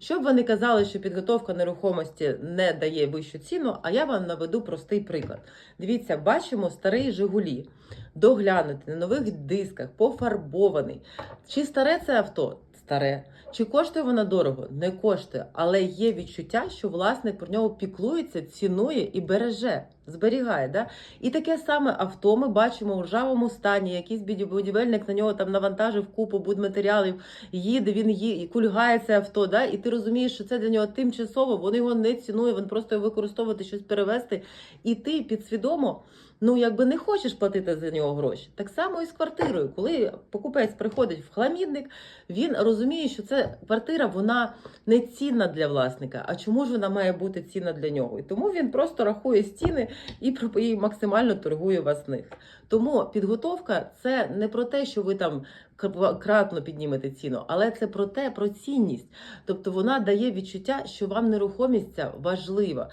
Щоб вони казали, що підготовка нерухомості не дає вищу ціну, а я вам наведу простий приклад. Дивіться, бачимо старий Жигулі, доглянутий на нових дисках, пофарбований. Чи старе це авто? Старе. Чи коштує вона дорого? Не коштує, але є відчуття, що власник про нього піклується, цінує і береже, зберігає. Да? І таке саме авто ми бачимо у ржавому стані. Якийсь будівельник на нього там навантажив купу будматеріалів, їде, він їде, кульгає це авто. Да? І ти розумієш, що це для нього тимчасово, він його не цінує, він просто його використовувати, щось перевести. І ти підсвідомо. Ну, якби не хочеш платити за нього гроші. Так само і з квартирою. Коли покупець приходить в хламідник, він розуміє, що ця квартира вона не цінна для власника. А чому ж вона має бути цінна для нього? І тому він просто рахує стіни і максимально торгує вас них. Тому підготовка це не про те, що ви там кра- кратно піднімете ціну, але це про те, про цінність. Тобто вона дає відчуття, що вам нерухомість ця важлива.